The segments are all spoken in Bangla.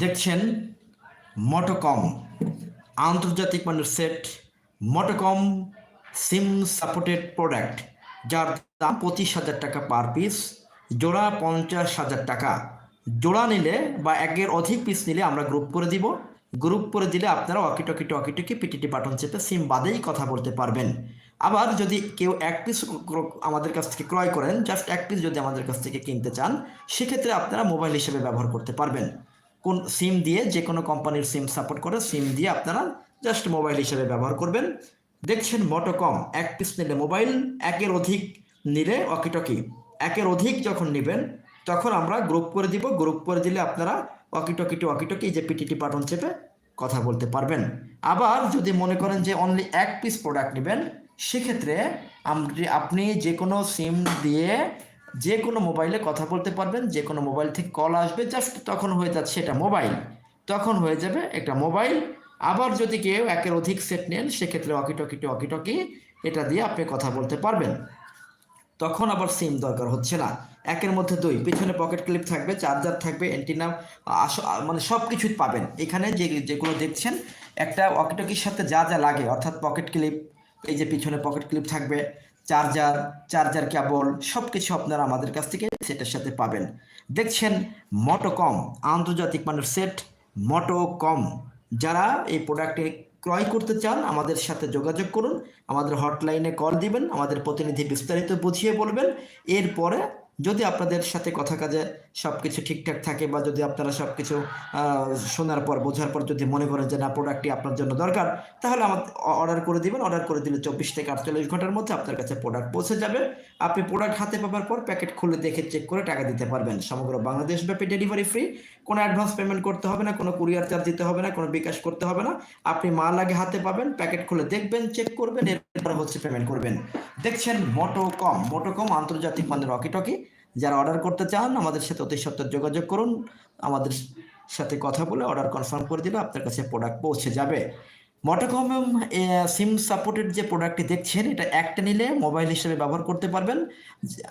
দেখছেন মটোকম, আন্তর্জাতিক মানের set Motocom SIM supported product যার দাম পঁচিশ হাজার টাকা পার পিস জোড়া পঞ্চাশ হাজার টাকা। জোড়া নিলে বা একের অধিক পিস নিলে আমরা গ্রুপ করে দিব। গ্রুপ করে দিলে আপনারা অকিটকি টকিটকি পিটিটি বাটন চেপে সিম বাদেই কথা বলতে পারবেন। আবার যদি কেউ এক পিস আমাদের কাছ থেকে ক্রয় করেন জাস্ট এক পিস যদি আমাদের কাছ থেকে কিনতে চান, সেক্ষেত্রে আপনারা মোবাইল হিসেবে ব্যবহার করতে পারবেন। কোন সিম দিয়ে যে কোনো কোম্পানির সিম সাপোর্ট করে সিম দিয়ে আপনারা জাস্ট মোবাইল হিসেবে ব্যবহার করবেন। দেখছেন মোটোকম এক পিস নিলে মোবাইল একের অধিক নিলে অকিটকি একের অধিক যখন নেবেন, তখন আমরা গ্রুপ করে দিব। গ্রুপ করে দিলে আপনারা অকিটকি টু অকিটকি যে পিটিটি বাটন চেপে কথা বলতে পারবেন। আবার যদি মনে করেন যে অনলি এক পিস প্রোডাক্ট নেবেন, সেক্ষেত্রে আপনি যে কোনো সিম দিয়ে যে কোনো মোবাইলে কথা বলতে পারবেন, যে কোনো মোবাইল থেকে কল আসবে জাস্ট তখন হয়ে যাচ্ছে এটা মোবাইল তখন হয়ে যাবে একটা মোবাইল আবার যদি কেউ একের অধিক সেট নেন, সেক্ষেত্রে অকিটকি অকিটকি এটা দিয়ে আপনি কথা বলতে পারবেন। তখন আবার সিম দরকার হচ্ছে না। একের মধ্যে দুই। পিছনে পকেট ক্লিপ থাকবে চার্জার থাকবে অ্যান্টিনা মানে সব কিছুই পাবেন। এখানে যে, যেগুলো দেখছেন, একটা অকিটকির সাথে যা যা লাগে, অর্থাৎ পকেট ক্লিপ এই যে পিছনে পকেট ক্লিপ থাকবে চার্জার চার্জার কেবল সব কিছু আপনারা আমাদের কাছ থেকে সেটের সাথে পাবেন। দেখছেন মটোকম আন্তর্জাতিক মানের সেট মটোকম যারা এই প্রোডাক্টে ক্রয় করতে চান, আমাদের সাথে যোগাযোগ করুন, আমাদের হটলাইনে কল দিবেন, আমাদের প্রতিনিধি বিস্তারিত বুঝিয়ে বলবেন। এরপরে যদি আপনাদের সাথে কথা কাজে সব কিছু ঠিকঠাক থাকে বা যদি আপনারা সব কিছু শোনার পর, বোঝার পর যদি মনে করেন যে না প্রোডাক্টটি আপনার জন্য দরকার, তাহলে আমার অর্ডার করে দিবেন। অর্ডার করে দিলে চব্বিশ থেকে আটচল্লিশ ঘণ্টার মধ্যে আপনার কাছে প্রোডাক্ট পৌঁছে যাবে। আপনি প্রোডাক্ট হাতে পাওয়ার পর প্যাকেট খুলে দেখে চেক করে টাকা দিতে পারবেন। সমগ্র বাংলাদেশ ব্যাপী ডেলিভারি ফ্রি কোনো অ্যাডভান্স পেমেন্ট করতে হবে না, কোনো কুরিয়ার চার্জ দিতে হবে না, কোনো বিকাশ করতে হবে না। আপনি মাল আগে হাতে পাবেন প্যাকেট খুলে দেখবেন চেক করবেন, এরপর হচ্ছে পেমেন্ট করবেন। দেখছেন মোটো কম মোটো কম আন্তর্জাতিক মানের রকি টকি যারা অর্ডার করতে চান, আমাদের সাথে অতি সত্তর যোগাযোগ করুন। আমাদের সাথে কথা বলে অর্ডার কনফার্ম করে দিলে আপনার কাছে প্রোডাক্ট পৌঁছে যাবে। মোটোকম সিম সাপোর্টেড যে প্রোডাক্টটি দেখছেন, এটা একটা নিলে মোবাইল হিসেবে ব্যবহার করতে পারবেন।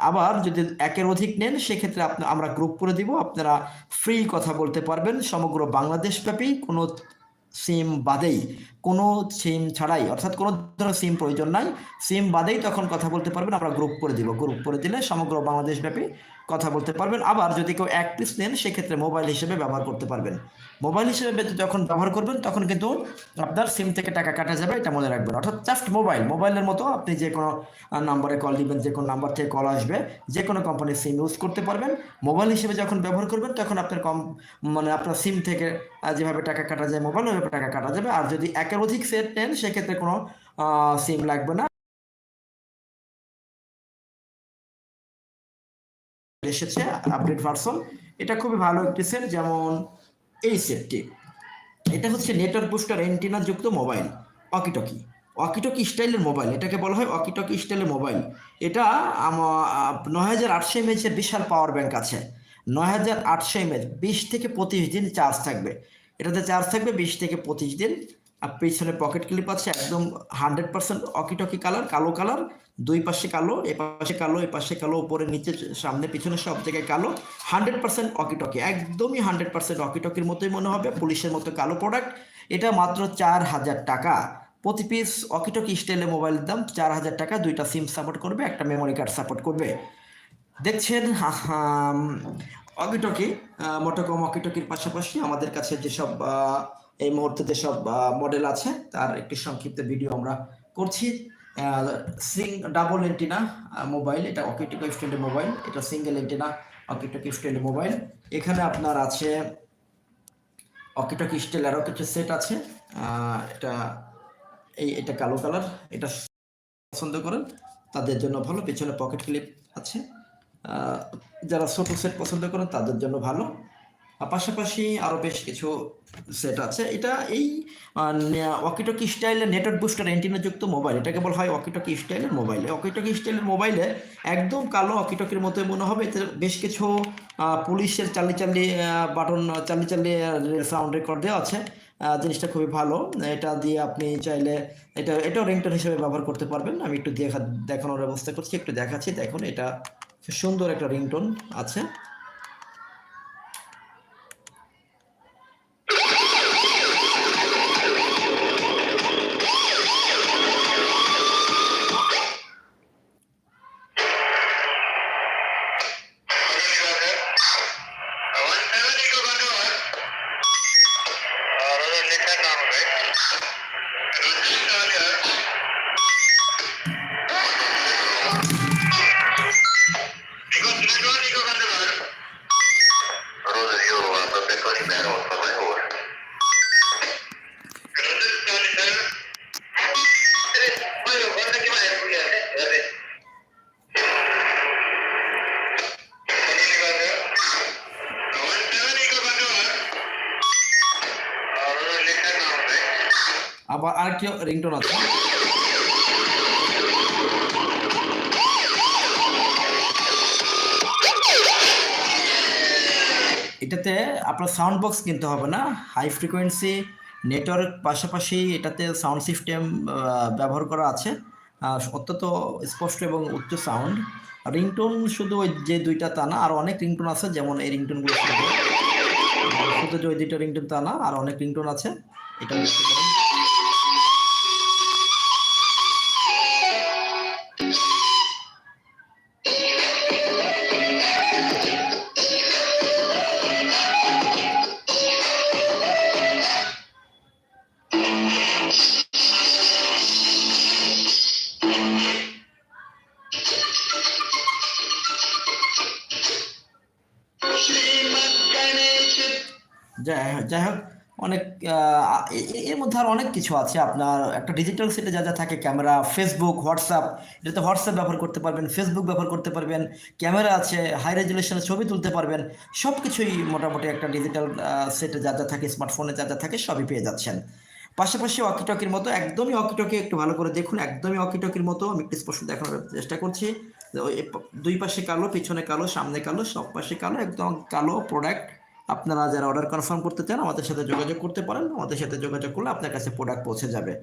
আবার যদি একের অধিক নেন, সেক্ষেত্রে আপনার আমরা গ্রুপ করে দিব। আপনারা ফ্রি কথা বলতে পারবেন। সমগ্র বাংলাদেশব্যাপী কোনো সিম বাদেই। কোনো সিম ছাড়াই, অর্থাৎ কোনো ধরনের সিম প্রয়োজন নাই। সিম বাদেই তখন কথা বলতে পারবেন, আমরা গ্রুপ করে দিব। গ্রুপ করে দিলে সমগ্র বাংলাদেশব্যাপী কথা বলতে পারবেন। আবার যদি কেউ এক পিস নেন, সেক্ষেত্রে মোবাইল হিসেবে ব্যবহার করতে পারবেন। মোবাইল হিসেবে যখন ব্যবহার করবেন, তখন কিন্তু আপনার সিম থেকে টাকা কাটা যাবে, এটা মনে রাখবেন। অর্থাৎ জাস্ট মোবাইল মোবাইলের মতো আপনি যে কোনো নাম্বারে কল দিবেন, যে কোনো নাম্বার থেকে কল আসবে, যে কোনো কোম্পানির সিম ইউজ করতে পারবেন। মোবাইল হিসেবে যখন ব্যবহার করবেন, তখন আপনার কম মানে আপনার সিম থেকে যেভাবে টাকা কাটা যায় মোবাইল ওইভাবে টাকা কাটা যাবে। আর যদি একের অধিক সেট নেন, সেক্ষেত্রে কোনো সিম লাগবে না। এসেছে আপডেট ভার্সন এটা খুবই ভালো একটি সেট যেমন এই সেটটি এটা হচ্ছে নেটওয়ার্ক বুস্টার এন্টিনা যুক্ত mobile walkie talkie walkie talkie স্টাইলের মোবাইল এটাকে বলা হয় অকিটকি স্টাইলের মোবাইল এটা নয় হাজার আটশো এমএচের বিশাল পাওয়ার ব্যাংক আছে। নয় হাজার আটশো এমএচ বিশ থেকে পঁচিশ দিন চার্জ থাকবে। এটাতে চার্জ থাকবে বিশ থেকে পঁচিশ দিন। আর পিছনে পকেট ক্লিপ আছে একদম hundred percent walkie talkie colour কালো কালার দুই পাশে কালো, এ পাশে কালো, এ পাশে কালো, উপরে নিচে, সামনে পিছনে সব জায়গায় কালো হান্ড্রেড পার্সেন্ট অকিটকি একদমই হান্ড্রেড পার্সেন্ট অকিটকির মতোই মনে হবে, পুলিশের মতো কালো প্রোডাক্ট এটা মাত্র চার হাজার টাকা। প্রতি পিস অকিটকি স্টাইলে মোবাইলের দাম চার হাজার টাকা, দুইটা সিম সাপোর্ট করবে, একটা মেমোরি কার্ড সাপোর্ট করবে। দেখছেন অকিটকি মোটোকম অকিটকির পাশাপাশি আমাদের কাছে যেসব এই মুহূর্তে যেসব মডেল আছে, তার একটি সংক্ষিপ্ত ভিডিও আমরা করছি। সিং ডাবল এন্টিনা মোবাইল এটা অকিটকি স্ট্যান্ডের মোবাইল এটা সিঙ্গেল এন্টিনা অকিটকি স্ট্যান্ডের মোবাইল এখানে আপনার আছে অকিটকি স্টাইল আরও কিছু সেট আছে। এটা এই, এটা কালো কালার এটা পছন্দ করেন, তাদের জন্য ভালো, পেছনে পকেট ক্লিপ আছে। যারা ছোট সেট পছন্দ করেন, তাদের জন্য ভালো। পাশাপাশি আরও বেশ কিছু সেট আছে। এটা এই ওয়াকিটকি স্টাইলের নেটওয়ার্ক বুস্টার যুক্ত মোবাইল এটাকে বলা হয় ওয়াকিটকি স্টাইলের মোবাইলে ওয়াকিটকি স্টাইলের মোবাইলে একদম কালো ওয়াকিটকির মতোই মনে হবে। এতে বেশ কিছু পুলিশের চাল্লি চাল্লি বাটন চাল্লি চাল্লি সাউন্ড রেকর্ড দেওয়া আছে। জিনিসটা খুবই ভালো। এটা দিয়ে আপনি চাইলে এটা, এটাও রিংটোন হিসেবে ব্যবহার করতে পারবেন। আমি একটু দেখা, দেখানোর ব্যবস্থা করছি, একটু দেখাচ্ছি। দেখুন, এটা সুন্দর একটা রিংটোন আছে। আবার আর কি রিংটোন আছে? এটাতে আপনার সাউন্ড বক্স কিনতে হবে না। হাই ফ্রিকোয়েন্সি নেটওয়ার্ক পাশাপাশি এটাতে সাউন্ড সিস্টেম ব্যবহার করা আছে। অত্যন্ত স্পষ্ট এবং উচ্চ সাউন্ড রিংটোন শুধু ওই যে দুইটা তা না, আর অনেক রিংটোন আছে, যেমন এই রিংটোনগুলো শুধু। যে ওই দুইটা রিংটোন তা না, আর অনেক রিংটোন আছে। এটা যাই হোক অনেক এর মধ্যে আর অনেক কিছু আছে। আপনার একটা ডিজিটাল সেটে যা যা থাকে ক্যামেরা ফেসবুক হোয়াটসঅ্যাপ এটাতে হোয়াটসঅ্যাপ ব্যবহার করতে পারবেন ফেসবুক ব্যবহার করতে পারবেন ক্যামেরা আছে হাই রেজুলেশনের ছবি তুলতে পারবেন সব কিছুই মোটামুটি একটা ডিজিটাল সেটে যা যা থাকে স্মার্টফোনে যা যা থাকে, সবই পেয়ে যাচ্ছেন। পাশাপাশি ওয়াকিটকির মতো একদমই ওয়াকিটকি একটু ভালো করে দেখুন, একদমই ওয়াকিটকির মতো আমি একটু স্পষ্ট দেখানোর চেষ্টা করছি। দুই পাশে কালো, পিছনে কালো, সামনে কালো, সব পাশে কালো, একদম কালো প্রোডাক্ট আপনারা যারা অর্ডার কনফার্ম করতে চান, আমাদের সাথে যোগাযোগ করতে পারেন। আমাদের সাথে যোগাযোগ করলে আপনার কাছে প্রোডাক্ট পৌঁছে যাবে।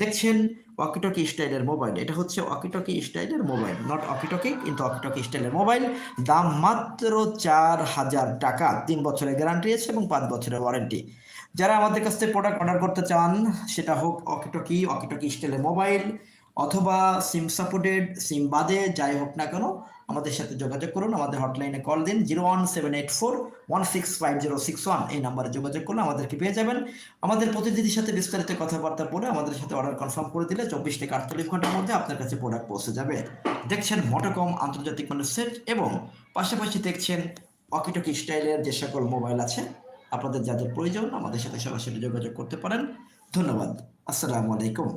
দেখছেন ওয়াকিটকি স্টাইলের মোবাইল এটা হচ্ছে ওয়াকিটকি স্টাইলের মোবাইল নট ওয়াকিটকি কিন্তু ওয়াকিটকি স্টাইলের মোবাইল দাম মাত্র চার হাজার টাকা। তিন বছরের গ্যারান্টি আছে এবং পাঁচ বছরের ওয়ারেন্টি যারা আমাদের কাছ থেকে প্রোডাক্ট অর্ডার করতে চান, সেটা হোক অকিটকি অকিটকি স্টাইলের মোবাইল অথবা সিম সাপোর্টেড সিম বাদে, যাই হোক না কেন আমাদের সাথে যোগাযোগ করুন, আমাদের হটলাইনে কল দিন zero one seven eight four one six five zero six one এই নাম্বারে যোগাযোগ করলে আমাদেরকে পেয়ে যাবেন। আমাদের প্রতিনিধির সাথে বিস্তারিত কথাবার্তা বলে আমাদের সাথে অর্ডার কনফার্ম করে দিলে চব্বিশ থেকে আটচল্লিশ ঘণ্টার মধ্যে আপনার কাছে প্রোডাক্ট পৌঁছে যাবে। দেখছেন মোটোকম আন্তর্জাতিক মানের সেট এবং পাশাপাশি দেখছেন অকিটকি স্টাইলের যে সকল মোবাইল আছে, আপনাদের যাদের প্রয়োজন, আমাদের সাথে সরাসরি যোগাযোগ করতে পারেন। ধন্যবাদ। আসসালামু আলাইকুম।